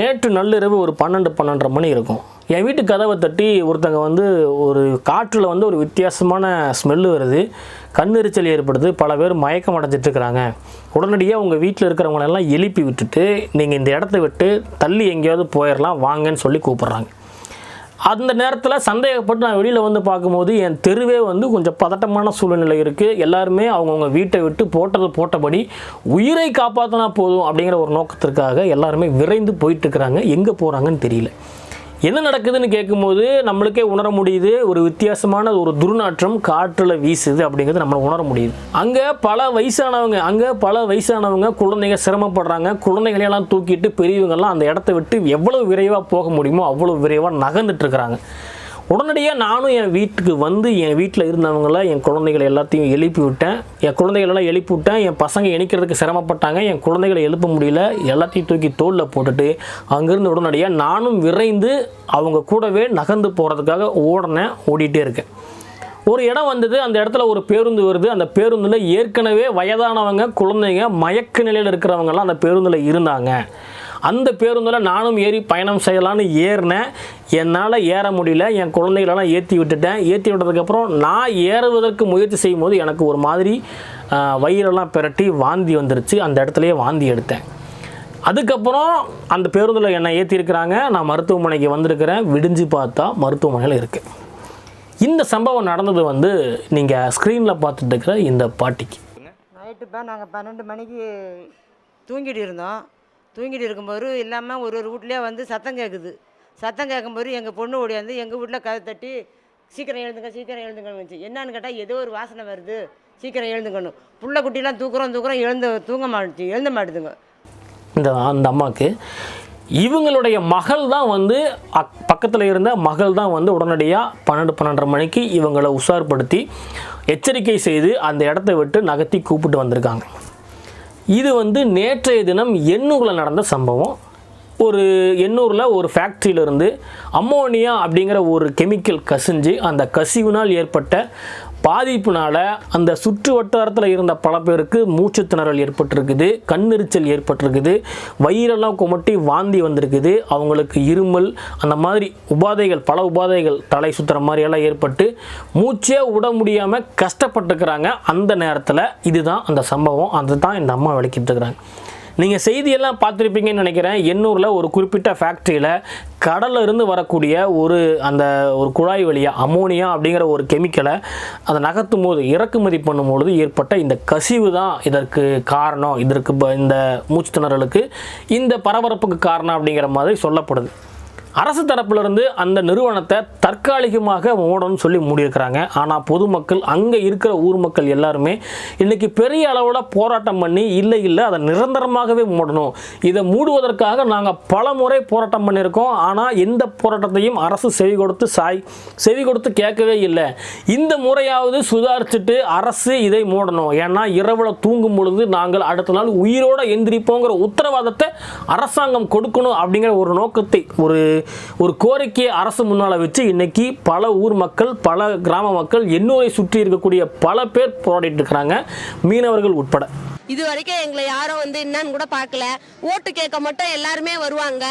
நேற்று நள்ளிரவு ஒரு பன்னெண்டு பன்னெண்டரை மணி இருக்கும். என் வீட்டு கதவை தட்டி ஒருத்தங்க வந்து ஒரு காற்றில் வந்து ஒரு வித்தியாசமான ஸ்மெல்லு வருது. கண்ணெரிச்சல் ஏற்படுது. பல பேர் மயக்கம் அடைஞ்சிட்ருக்கிறாங்க உடனடியாக உங்கள் வீட்டில் இருக்கிறவங்களெல்லாம் எழுப்பி விட்டுட்டு நீங்கள் இந்த இடத்த விட்டு தள்ளி எங்கேயாவது போயிடலாம் வாங்கன்னு சொல்லி கூப்பிட்றாங்க. அந்த நேரத்தில் சந்தேகப்பட்டு நான் வெளியில் வந்து பார்க்கும்போது என் தெருவே வந்து கொஞ்சம் பதட்டமான சூழ்நிலை இருக்குது எல்லாருமே அவங்கவுங்க வீட்டை விட்டு போட்டது போட்டபடி உயிரை காப்பாற்றினா போதும் அப்படிங்கிற ஒரு நோக்கத்திற்காக எல்லாருமே விரைந்து போயிட்டுருக்குறாங்க எங்கே போகிறாங்கன்னு தெரியல. என்ன நடக்குதுன்னு கேட்கும்போது நம்மளுக்கே உணர முடியுது. ஒரு வித்தியாசமான ஒரு துர்நாற்றம் காற்றில் வீசுது அப்படிங்கிறது நம்மளை உணர முடியுது. அங்கே பல வயசானவங்க அங்கே பல வயசானவங்க குழந்தைங்க சிரமப்படுறாங்க. குழந்தைகளையெல்லாம் தூக்கிட்டு பெரியவங்கெல்லாம் அந்த இடத்த விட்டு எவ்வளோ விரைவாக போக முடியுமோ அவ்வளோ விரைவாக நகர்ந்துட்டு இருக்கிறாங்க. உடனடியாக நானும் என் வீட்டுக்கு வந்து என் வீட்டில் இருந்தவங்கள என் குழந்தைகளை எல்லாத்தையும் எழுப்பி விட்டேன் என் குழந்தைகளெல்லாம் எழுப்பி விட்டேன் என் பசங்க இணைக்கிறதுக்கு சிரமப்பட்டாங்க. என் குழந்தைகளை எழுப்ப முடியல. எல்லாத்தையும் தூக்கி தோளில் போட்டுட்டு அங்கேருந்து உடனடியாக நானும் விரைந்து அவங்க கூடவே நகர்ந்து போகிறதுக்காக ஓடினேன் ஓடிட்டே இருக்கேன். ஒரு இடம் வந்தது. அந்த இடத்துல ஒரு பேருந்து வருது. அந்த பேருந்தில் ஏற்கனவே வயதானவங்க குழந்தைங்க மயக்க நிலையில் இருக்கிறவங்கலாம் அந்த பேருந்தில் இருந்தாங்க. அந்த பேருந்தில் நானும் ஏறி பயணம் செய்யலான்னு ஏறினேன். என்னால் ஏற முடியல. என் குழந்தைகளெல்லாம் ஏற்றி விட்டுட்டேன். ஏற்றி விட்டதுக்கப்புறம் நான் ஏறுவதற்கு முயற்சி செய்யும் போது எனக்கு ஒரு மாதிரி வயிறெல்லாம் பிரட்டி வாந்தி வந்துருச்சு. அந்த இடத்துலையே வாந்தி எடுத்தேன். அதுக்கப்புறம் அந்த பேருந்தில் என்னை ஏற்றிருக்கிறாங்க நான் மருத்துவமனைக்கு வந்திருக்கிறேன். விடிஞ்சு பார்த்தா மருத்துவமனையில் இருக்குது இந்த சம்பவம் நடந்தது வந்து நீங்கள் ஸ்க்ரீனில் பார்த்துட்டு இருக்கிற இந்த பாட்டிக்கு. நைட்டு நாங்கள் பன்னெண்டு மணிக்கு தூங்கிட்டு இருந்தோம். தூங்கிட்டு இருக்கும்போது இல்லாமல் ஒரு ஒரு வீட்லேயே வந்து சத்தம் கேட்குது சத்தம் கேட்கும்போது எங்கள் பொண்ணு ஓடியாந்து எங்கள் வீட்டில் கதை தட்டி சீக்கிரம் எழுந்துங்க சீக்கிரம் எழுந்துங்கன்னு வந்துச்சு. என்னன்னு கேட்டால் ஏதோ ஒரு வாசனை வருது. சீக்கிரம் எழுந்துக்கணும் புள்ள குட்டிலாம் தூக்குறோம் தூக்குறோம் எழுந்து தூங்க மாட்டுச்சு எழுந்த மாட்டுதுங்க. இந்த அந்த அம்மாவுக்கு இவங்களுடைய மகள் தான் வந்து அக் பக்கத்தில் இருந்த மகள் தான் வந்து உடனடியாக பன்னெண்டு பன்னெண்டரை மணிக்கு இவங்களை உஷார்படுத்தி எச்சரிக்கை செய்து அந்த இடத்த விட்டு நகர்த்தி கூப்பிட்டு வந்திருக்காங்க. இது வந்து நேற்றைய தினம் எண்ணூரில் நடந்த சம்பவம். ஒரு எண்ணூரில் ஒரு ஃபேக்ட்ரியிலிருந்து அம்மோனியா அப்படிங்கிற ஒரு கெமிக்கல் கசிஞ்சு அந்த கசிவினால் ஏற்பட்ட பாதிப்புனால அந்த சுற்று வட்டாரத்தில் இருந்த பல பேருக்கு மூச்சு திணறல் ஏற்பட்டிருக்குது கண்ணெரிச்சல் ஏற்பட்டிருக்குது வயிறெல்லாம் குமட்டி வாந்தி வந்திருக்குது அவங்களுக்கு இருமல் அந்த மாதிரி உபாதைகள் பல உபாதைகள் தலை சுற்றுற மாதிரியெல்லாம் ஏற்பட்டு மூச்சே விட முடியாமல் கஷ்டப்பட்டுக்கிறாங்க அந்த நேரத்தில் இதுதான் அந்த சம்பவம். அதை தான் இந்த அம்மா விளக்கிட்டு இருக்கிறாங்க. நீங்கள் செய்தியெல்லாம் பார்த்துருப்பீங்கன்னு நினைக்கிறேன். எண்ணூரில் ஒரு குறிப்பிட்ட ஃபேக்ட்ரியில் கடலில் இருந்து வரக்கூடிய ஒரு அந்த ஒரு குழாய் வழியாக அமோனியா அப்படிங்கிற ஒரு கெமிக்கலை அதை நகர்த்தும் போது இறக்குமதி பண்ணும்பொழுது ஏற்பட்ட இந்த கசிவு தான் இதற்கு காரணம். இதற்கு ப- இந்த மூச்சு திணறலுக்கு இந்த பரபரப்புக்கு காரணம் அப்படிங்கிற மாதிரி சொல்லப்படுது. அரசு தரப்பிலிருந்து அந்த நிறுவனத்தை தற்காலிகமாக மூடணும்னு சொல்லி மூடியிருக்கிறாங்க. ஆனால் பொதுமக்கள் அங்கே இருக்கிற ஊர் மக்கள் எல்லாருமே இன்றைக்கி பெரிய அளவில் போராட்டம் பண்ணி இல்லை இல்லை அதை நிரந்தரமாகவே மூடணும். இதை மூடுவதற்காக நாங்கள் பல முறை போராட்டம் பண்ணியிருக்கோம். ஆனால் எந்த போராட்டத்தையும் அரசு செவி கொடுத்து சாய் செவி கொடுத்து கேட்கவே இல்லை. இந்த முறையாவது சுதாரிச்சுட்டு அரசு இதை மூடணும். ஏன்னா இரவில் தூங்கும் பொழுது நாங்கள் அடுத்த நாள் உயிரோடு எந்திரிப்போங்கிற உத்தரவாதத்தை அரசாங்கம் கொடுக்கணும் அப்படிங்கிற ஒரு நோக்கத்தை ஒரு ஒரு கோரிக்கையை அரசு முன்னால் வச்சு இன்னைக்கு பல ஊர் மக்கள் பல கிராம மக்கள் எண்ணூரை சுற்றி இருக்கக்கூடிய பல பேர் போராடிட்டு இருக்கிறாங்க. மீனவர்கள் உட்பட. இது வரைக்கும் எங்களை யாரும் வந்து என்னன்னு கூட பார்க்கல. ஓட்டு கேட்க மட்டும் எல்லாருமே வருவாங்க.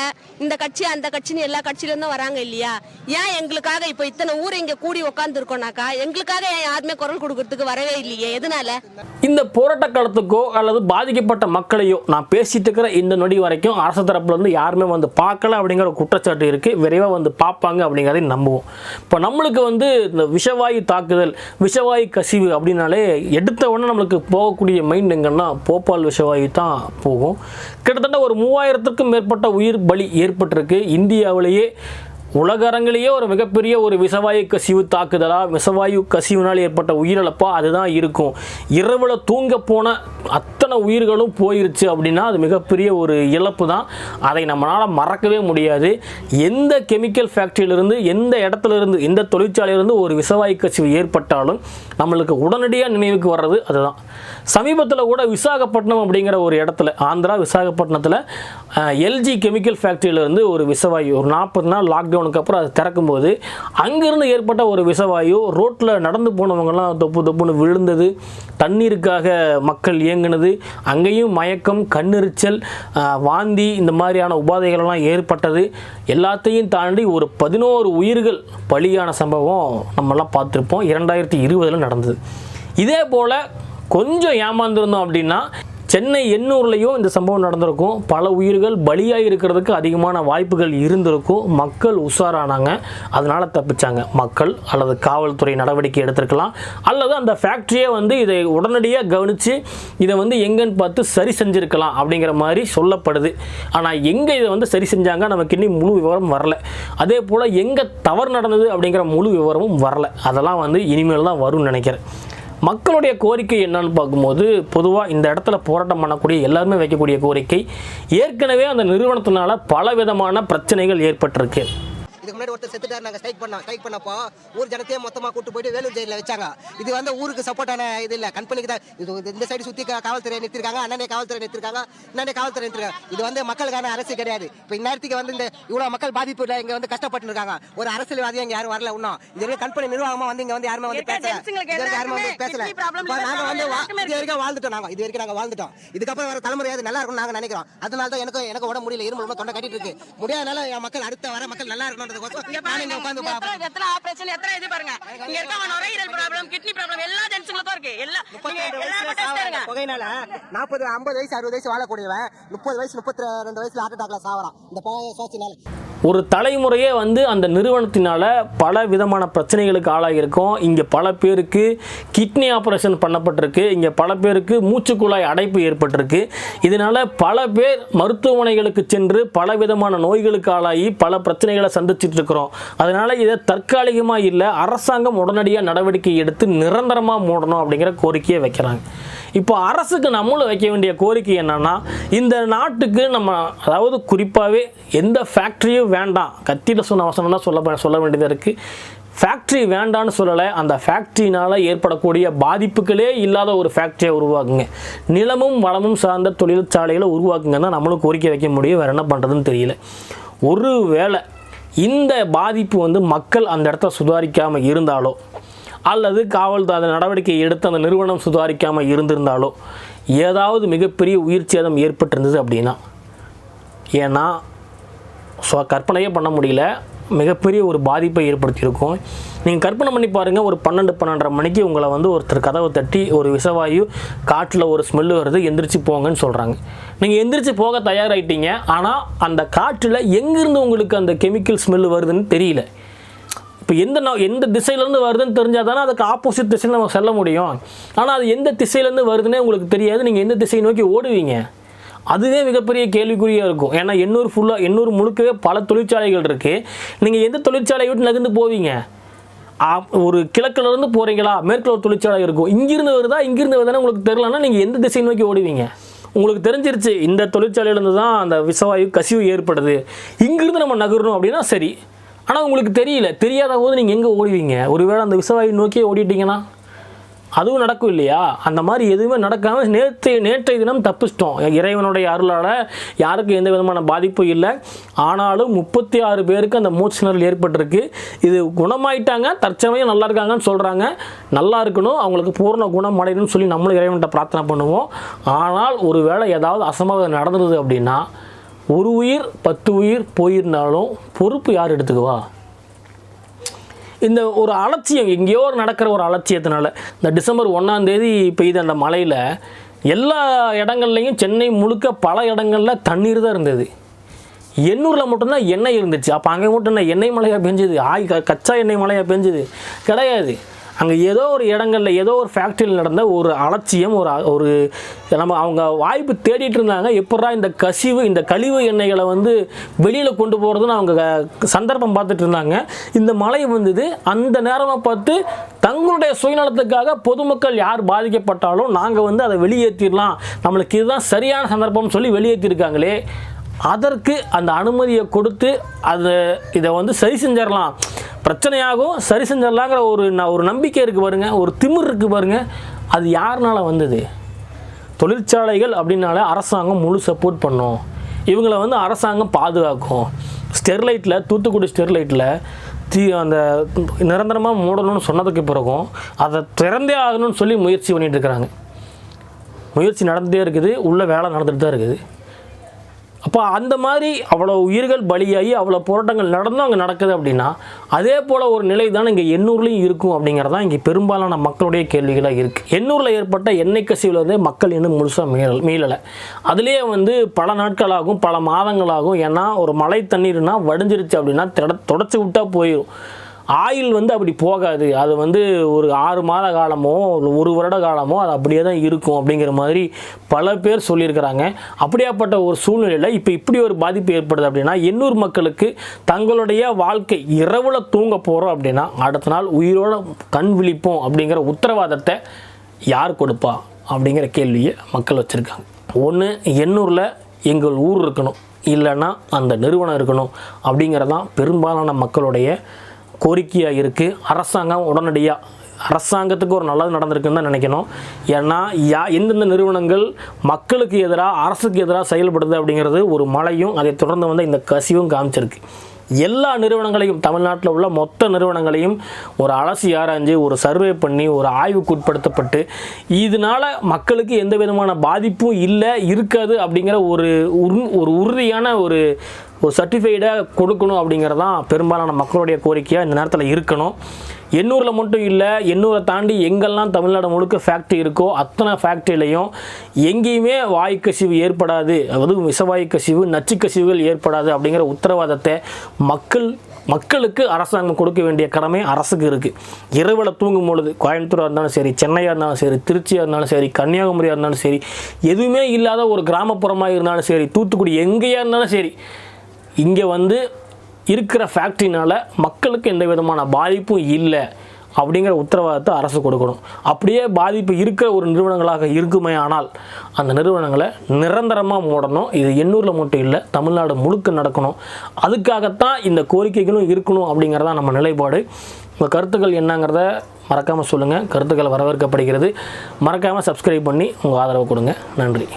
இந்த கட்சி அந்த கட்சின்னு எல்லா கட்சியிலேருந்தும் வராங்க இல்லையா? ஏன் எங்களுக்காக இப்போ இத்தனை ஊர் இங்கே கூடி உட்காந்துருக்கோம்னாக்கா எங்களுக்காக ஏன் யாருமே குரல் கொடுக்கறதுக்கு வரவே இல்லையே? எதனால? இந்த போராட்ட காலத்துக்கோ அல்லது பாதிக்கப்பட்ட மக்களையோ நான் பேசிட்டு இருக்கிற இந்த நொடி வரைக்கும் அரசு தரப்புல இருந்து யாருமே வந்து பார்க்கல அப்படிங்கிற குற்றச்சாட்டு இருக்கு. விரைவாக வந்து பார்ப்பாங்க அப்படிங்கிறதை நம்புவோம். இப்போ நம்மளுக்கு வந்து இந்த விஷவாயு தாக்குதல் விஷவாயு கசிவு அப்படின்னாலே எடுத்த உடனே நம்மளுக்கு போகக்கூடிய மைண்ட் எங்கன்னா போபால் விஷவாயு தான் போகும். கிட்டத்தட்ட ஒரு மூவாயிரத்துக்கும் மேற்பட்ட உயிர் பலி ஏற்பட்டிருக்கு. இந்தியாவிலேயே உலக அரங்கிலேயே ஒரு மிகப்பெரிய ஒரு விசவாயு கசிவு தாக்குதலா? விசவாயு கசிவுனால் ஏற்பட்ட உயிரிழப்பா? அதுதான் இருக்கும். இரவில் தூங்க போன அத்தனை உயிர்களும் போயிருச்சு அப்படின்னா அது மிகப்பெரிய ஒரு இழப்பு தான். அதை நம்மளால் மறக்கவே முடியாது. எந்த கெமிக்கல் ஃபேக்ட்ரியிலிருந்து எந்த இடத்துல இருந்து எந்த தொழிற்சாலையிலிருந்து ஒரு விசவாயு கசிவு ஏற்பட்டாலும் நம்மளுக்கு உடனடியாக நினைவுக்கு வர்றது அதுதான். சமீபத்தில் கூட விசாகப்பட்டினம் அப்படிங்கிற ஒரு இடத்துல ஆந்திரா விசாகப்பட்டினத்தில் எல்ஜி கெமிக்கல் ஃபேக்ட்ரியிலேருந்து ஒரு விசவாயு ஒரு நாற்பது நாள் லாக்டவுன் லாக்டவுனுக்கு அப்புறம் அது திறக்கும்போது அங்கேருந்து ஏற்பட்ட ஒரு விஷவாயு ரோட்டில் நடந்து போனவங்கலாம் தொப்பு தொப்புன்னு விழுந்தது தண்ணீருக்காக மக்கள் இயங்குனது அங்கேயும் மயக்கம் கண்ணெரிச்சல் வாந்தி இந்த மாதிரியான உபாதைகள்லாம் ஏற்பட்டது. எல்லாத்தையும் தாண்டி ஒரு பதினோரு உயிர்கள் பலியான சம்பவம் நம்மலாம் பார்த்துருப்போம். இரண்டாயிரத்தி இருபதில் நடந்தது. இதே போல் கொஞ்சம் ஏமாந்துருந்தோம் அப்படின்னா சென்னை எண்ணூர்லேயும் இந்த சம்பவம் நடந்திருக்கும். பல உயிர்கள் பலியாக இருக்கிறதுக்கு அதிகமான வாய்ப்புகள் இருந்திருக்கும். மக்கள் உஷாரானாங்க. அதனால் தப்பிச்சாங்க. மக்கள் அல்லது காவல்துறை நடவடிக்கை எடுத்திருக்கலாம். அல்லது அந்த ஃபேக்ட்ரியே வந்து இதை உடனடியாக கவனித்து இதை வந்து எங்கன்னு பார்த்து சரி செஞ்சுருக்கலாம் அப்படிங்கிற மாதிரி சொல்லப்படுது. ஆனால் எங்கே இதை வந்து சரி செஞ்சாங்க? நமக்கு இன்னும் முழு விவரம் வரல. அதே போல் எங்கே தவறு நடந்தது அப்படிங்கிற முழு விவரமும் வரல. அதெல்லாம் வந்து இனிமேல் தான் வரும்னு நினைக்கிறேன். மக்களுடைய கோரிக்கை என்னன்னு பார்க்கும்போது பொதுவாக இந்த இடத்துல போராட்டம் பண்ணக்கூடிய எல்லாருமே வைக்கக்கூடிய கோரிக்கை ஏற்கனவே அந்த நிறுவனத்தினால பல விதமான பிரச்சனைகள் ஏற்பட்டிருக்கு. இதுக்கு முன்னாடி ஒருத்தர் செத்துட்டாரு நாங்கள் ஸ்ட்ரைக் பண்ணோம். ஸ்ட்ரைக் பண்ணப்போ ஊர் ஜனத்தையே மொத்தமாக கூட்டு போயிட்டு வேலூர் ஜெயிலில் வச்சாங்க. இது வந்து ஊருக்கு சப்போர்ட்டான இது இல்லை கம்பெனிக்கு தான். இது இந்த சைடு சுற்றி காவல்துறை நிறுத்திருக்காங்க அண்ணனே காவல்துறை நிறுத்திருக்காங்க அண்ணனே காவல்துறை நிறுத்திருக்காங்க. இது வந்து மக்களுக்கான அரசு கிடையாது. இப்போ இந்நேரத்துக்கு வந்து இந்த இவ்வளோ மக்கள் பாதிப்பு இங்கே வந்து கஷ்டப்பட்டு இருக்காங்க ஒரு அரசியல்வாதியும் இங்கே யாரும் வரல இன்னும். இது கம்பெனி நிர்வாகமாக வந்து இங்கே வந்து யாருமே வந்து பேசல. யாருமே வந்து பேசல. நாங்கள் வந்து இது வரைக்கும் வாழ்ந்துட்டோம் நாங்கள் இது வரைக்கும் நாங்கள் வாழ்ந்துட்டோம். இதுக்கப்புறம் வர தலைமுறையாவது நல்லா இருக்கும்னு நாங்கள் நினைக்கிறோம். அதனால தான் எனக்கு எனக்கு உடம்பு முடியல இருமல் தொண்டை கட்டிட்டு இருக்கு. முடியாதனால மக்கள் அடுத்த வர மக்கள் நல்லா இருக்கணுன்றதுக்கோசம் உட்காந்து எத்தனை- ஆபரேஷன் எத்தனை இது பாருங்க. இங்க இருக்கவங்க நுரையீரல் ப்ராப்ளம் கிட்னி ப்ராப்ளம் எல்லா ஜென்ஸுங்களுக்கும் இருக்கு. எல்லா புகையினால நாற்பது ஐம்பது வயசு அறுபது வயசு வாழக்கூடியவன் முப்பது வயசு முப்பத்தி ரெண்டு வயசுல ஹார்ட் அட்டாக்ல சாவறான். இந்த புகை சுவாசினால ஒரு தலைமுறையே வந்து அந்த நிறுவனத்தினால் பல விதமான பிரச்சனைகளுக்கு ஆளாகியிருக்கும். இங்கே பல பேருக்கு கிட்னி ஆப்ரேஷன் பண்ணப்பட்டிருக்கு. இங்கே பல பேருக்கு மூச்சுக்குழாய் அடைப்பு ஏற்பட்டிருக்கு. இதனால் பல பேர் மருத்துவமனைகளுக்கு சென்று பல விதமான நோய்களுக்கு ஆளாகி பல பிரச்சனைகளை சந்திச்சுட்டு இருக்கிறோம். அதனால் இதை தற்காலிகமாக இல்லை அரசாங்கம் உடனடியாக நடவடிக்கை எடுத்து நிரந்தரமாக மூடணும் அப்படிங்கிற கோரிக்கையை வைக்கிறாங்க. இப்போ அரசுக்கு நம்மளும் வைக்க வேண்டிய கோரிக்கை என்னென்னா இந்த நாட்டுக்கு நம்ம அதாவது குறிப்பாகவே எந்த ஃபேக்ட்ரியும் வேண்டாம். கத்தியில் சொன்ன வசனம் தான் சொல்ல சொல்ல வேண்டியதாக இருக்குது ஃபேக்ட்ரி வேண்டான்னு சொல்லலை. அந்த ஃபேக்ட்ரினால் ஏற்படக்கூடிய பாதிப்புகளே இல்லாத ஒரு ஃபேக்ட்ரியை உருவாக்குங்க. நிலமும் வளமும் சார்ந்த தொழிற்சாலைகளை உருவாக்குங்க தான் நம்மளும் கோரிக்கை வைக்க முடியும். வேறு என்ன பண்ணுறதுன்னு தெரியல. ஒரு வேளை இந்த பாதிப்பு வந்து மக்கள் அந்த இடத்த சுதாரிக்காமல் இருந்தாலோ அல்லது காவல் அந்த நடவடிக்கை எடுத்து அந்த நிறுவனம் சுதாரிக்காமல் இருந்திருந்தாலோ ஏதாவது மிகப்பெரிய உயிர் சேதம் ஏற்பட்டிருந்தது அப்படின்னா ஏன்னா ஸோ கற்பனையே பண்ண முடியல. மிகப்பெரிய ஒரு பாதிப்பை ஏற்படுத்தியிருக்கும். நீங்கள் கற்பனை பண்ணி பாருங்கள் ஒரு பன்னெண்டு பன்னெண்டரை மணிக்கு உங்களை வந்து ஒருத்தர் கதவை தட்டி ஒரு விஷவாயு காற்றில் ஒரு ஸ்மெல்லு வருது எந்திரிச்சு போங்கன்னு சொல்கிறாங்க நீங்கள் எந்திரிச்சு போக தயாராகிட்டீங்க ஆனால் அந்த காற்றில் எங்கேருந்து உங்களுக்கு அந்த கெமிக்கல் ஸ்மெல்லு வருதுன்னு தெரியல. இப்போ எந்த எந்த திசையிலேருந்து வருதுன்னு தெரிஞ்சால் தானே அதுக்கு ஆப்போசிட் திசையில் நம்ம செல்ல முடியும். ஆனால் அது எந்த திசையிலேருந்து வருதுன்னே உங்களுக்கு தெரியாது. நீங்கள் எந்த திசையை நோக்கி ஓடுவீங்க? அதுவே மிகப்பெரிய கேள்விக்குறியாக இருக்கும். ஏன்னா எண்ணூர் ஃபுல்லாக எண்ணூர் முழுக்கவே பல தொழிற்சாலைகள் இருக்குது நீங்கள் எந்த தொழிற்சாலையை விட்டு நகர்ந்து போவீங்க? ஒரு கிழக்குலேருந்து போகிறீங்களா மேற்கில் ஒரு தொழிற்சாலை இருக்கும். இங்கிருந்து வருதா இங்கிருந்து வருதானே உங்களுக்கு தெரியலன்னா நீங்கள் எந்த திசை நோக்கி ஓடுவீங்க? உங்களுக்கு தெரிஞ்சிருச்சு இந்த தொழிற்சாலையிலேருந்து தான் அந்த விசவாயு கசிவு ஏற்படுது. இங்கிருந்து நம்ம நகரணும் அப்படின்னா சரி. ஆனால் உங்களுக்கு தெரியல. தெரியாத போது நீங்கள் எங்கே ஓடுவீங்க? ஒருவேளை அந்த விசவாயு நோக்கியே ஓடிட்டீங்கன்னா? அதுவும் நடக்கும் இல்லையா? அந்த மாதிரி எதுவுமே நடக்காமல் நேற்று நேற்றைய தினம் தப்பிச்சிட்டோம். இறைவனுடைய அருளால் யாருக்கும் எந்த விதமான பாதிப்பும் இல்லை. ஆனாலும் முப்பத்தி ஆறு பேருக்கு அந்த மூச்சுணர்வு ஏற்பட்டிருக்கு. இது குணமாயிட்டாங்க தற்சமயம் நல்லா இருக்காங்கன்னு சொல்கிறாங்க நல்லா இருக்கணும் அவங்களுக்கு பூர்ண குணம் அடையணும்னு சொல்லி நம்மளும் இறைவன்கிட்ட பிரார்த்தனை பண்ணுவோம். ஆனால் ஒருவேளை ஏதாவது அசம்பாவிதம் நடந்தது அப்படின்னா ஒரு உயிர் பத்து உயிர் போயிருந்தாலும் பொறுப்பு யார் எடுத்துக்குவா? இந்த ஒரு அலட்சியம் எங்கேயோ நடக்கிற ஒரு அலட்சியத்தினால இந்த டிசம்பர் ஒன்றாம் தேதி பெய்த அந்த மழையில் எல்லா இடங்கள்லையும் சென்னை முழுக்க பல இடங்களில் தண்ணீர் தான் இருந்தது. எண்ணூரில் மட்டும்தான் எண்ணெய் இருந்துச்சு. அப்போ அங்கே மட்டும் என்ன எண்ணெய் மழையாக பெஞ்சுது? ஆய் க கச்சா எண்ணெய் மழையாக பெஞ்சுது? கிடையாது. அங்கே ஏதோ ஒரு இடங்களில் ஏதோ ஒரு ஃபேக்ட்ரியில் நடந்த ஒரு அலட்சியம் ஒரு ஒரு நம்ம அவங்க வாய்ப்பு தேடிட்டு இருந்தாங்க. எப்படா இந்த கசிவு இந்த கழிவு எண்ணெய்களை வந்து வெளியில் கொண்டு போகிறதுன்னு அவங்க க- சந்தர்ப்பம் பார்த்துட்டு இருந்தாங்க. இந்த மழை வந்தது. அந்த நேரமாக பார்த்து தங்களுடைய சுயநலத்துக்காக பொதுமக்கள் யார் பாதிக்கப்பட்டாலும் நாங்கள் வந்து அதை வெளியேற்றிடலாம். நம்மளுக்கு இதுதான் சரியான சந்தர்ப்பம்னு சொல்லி வெளியேற்றிருக்காங்களே. அதற்கு அந்த அனுமதியை கொடுத்து அதை இதை வந்து சரி செஞ்சிடலாம். பிரச்சனையாகும் சரி செஞ்சிடலாங்கிற ஒரு நான் ஒரு நம்பிக்கை இருக்குது பாருங்க ஒரு திமிர் இருக்குது பாருங்க. அது யாருனால வந்தது? தொழிற்சாலைகள் அப்படின்னாலே அரசாங்கம் முழு சப்போர்ட் பண்ணும். இவங்கள வந்து அரசாங்கம் பாதுகாக்கும். ஸ்டெர்லைட்டில் தூத்துக்குடி ஸ்டெர்லைட்டில் தீ அந்த நிரந்தரமாக மூடணும்னு சொன்னதுக்கு பிறகும் அதை திறந்தே ஆகணும்னு சொல்லி முயற்சி பண்ணிகிட்டு இருக்கிறாங்க. முயற்சி நடந்துகிட்டே இருக்குது உள்ளே வேலை நடந்துகிட்டு தான் இருக்குது. அப்போ அந்த மாதிரி அவ்வளோ உயிர்கள் பலியாகி அவ்வளோ போராட்டங்கள் நடந்தும் அங்கே நடக்குது அப்படின்னா அதே போல் ஒரு நிலை தான் இங்கே எண்ணூர்லேயும் இருக்கும் அப்படிங்கிறது தான் இங்கே பெரும்பாலான மக்களுடைய கேள்விகளாக இருக்குது எண்ணூரில் ஏற்பட்ட எண்ணெய் கசிவுலேருந்தே மக்கள் இன்னும் முழுசாக மீள மீளலை. அதுலேயே வந்து பல நாட்களாகும் பல மாதங்களாகும் ஏன்னா ஒரு மழை தண்ணீர்னால் வடிஞ்சிருச்சு அப்படின்னா திட தொடச்சி விட்டால் போயிடும் ஆயில் வந்து அப்படி போகாது. அது வந்து ஒரு ஆறு மாத காலமோ ஒரு வருட காலமோ அது அப்படியே தான் இருக்கும் அப்படிங்கிற மாதிரி பல பேர் சொல்லியிருக்கிறாங்க. அப்படியாப்பட்ட ஒரு சூழ்நிலையில் இப்போ இப்படி ஒரு பாதிப்பு ஏற்படுது அப்படின்னா எண்ணூர் மக்களுக்கு தங்களுடைய வாழ்க்கை இரவில் தூங்க போகிறோம் அப்படின்னா அடுத்த நாள் உயிரோட கண் விழிப்போம் அப்படிங்கிற உத்தரவாதத்தை யார் கொடுப்பா அப்படிங்கிற கேள்வியை மக்கள் வச்சுருக்காங்க. ஒன்று எண்ணூரில் எங்கள் ஊர் இருக்கணும். இல்லைன்னா அந்த நிறுவனம் இருக்கணும் அப்படிங்கிறதான் பெரும்பாலான மக்களுடைய கோரிக்கையாக இருக்குது அரசாங்கம் உடனடியாக அரசாங்கத்துக்கு ஒரு நல்லது நடந்திருக்குன்னு தான் நினைக்கணும். ஏன்னா யா எந்தெந்த நிறுவனங்கள் மக்களுக்கு எதிராக அரசுக்கு எதிராக செயல்படுது அப்படிங்கிறது ஒரு மழையும் அதை தொடர்ந்து வந்து இந்த கசிவும் காமிச்சிருக்கு. எல்லா நிறுவனங்களையும் தமிழ்நாட்டில் உள்ள மொத்த நிறுவனங்களையும் ஒரு அலசி ஆராய்ஞ்சு ஒரு சர்வே பண்ணி ஒரு ஆய்வுக்கு உட்படுத்தப்பட்டு இதனால் மக்களுக்கு எந்த விதமான பாதிப்பும் இல்லை இருக்காது அப்படிங்கிற ஒரு ஒரு உறுதியான ஒரு ஒரு சர்டிஃபைடை கொடுக்கணும் அப்படிங்கிறது தான் பெரும்பாலான மக்களுடைய கோரிக்கையாக இந்த நேரத்தில் இருக்கணும். எண்ணூரில் மட்டும் இல்லை எண்ணூரை தாண்டி எங்கெல்லாம் தமிழ்நாடு முழுக்க ஃபேக்ட்ரி இருக்கோ அத்தனை ஃபேக்ட்ரிலையும் எங்கேயுமே வாயு கசிவு ஏற்படாது. அதாவது விஷவாயு கசிவு நச்சு கசிவுகள் ஏற்படாது அப்படிங்கிற உத்தரவாதத்தை மக்கள் மக்களுக்கு அரசாங்கம் கொடுக்க வேண்டிய கடமை அரசுக்கு இருக்குது இரவில் தூங்கும் பொழுது கோயம்புத்தூராக இருந்தாலும் சரி சென்னையாக இருந்தாலும் சரி திருச்சியாக இருந்தாலும் சரி கன்னியாகுமரியாக இருந்தாலும் சரி எதுவுமே இல்லாத ஒரு கிராமப்புறமாக இருந்தாலும் சரி தூத்துக்குடி எங்கேயா இருந்தாலும் சரி இங்கே வந்து இருக்கிற ஃபேக்ட்ரினால் மக்களுக்கு எந்த விதமான பாதிப்பும் இல்லை அப்படிங்கிற உத்தரவாதத்தை அரசு கொடுக்கணும். அப்படியே பாதிப்பு இருக்கிற ஒரு நிறுவனங்களாக இருக்குமே ஆனால் அந்த நிறுவனங்களை நிரந்தரமாக மூடணும். இது எண்ணூரில் மட்டும் இல்லை தமிழ்நாடு முழுக்க நடக்கணும். அதுக்காகத்தான் இந்த கோரிக்கைகளும் இருக்கணும் அப்படிங்கிறதா நம்ம நிலைப்பாடு. உங்கள் கருத்துக்கள் என்னங்கிறத மறக்காமல் சொல்லுங்கள் கருத்துக்கள் வரவேற்கப்படுகிறது. மறக்காமல் சப்ஸ்கிரைப் பண்ணி உங்கள் ஆதரவு கொடுங்க. நன்றி.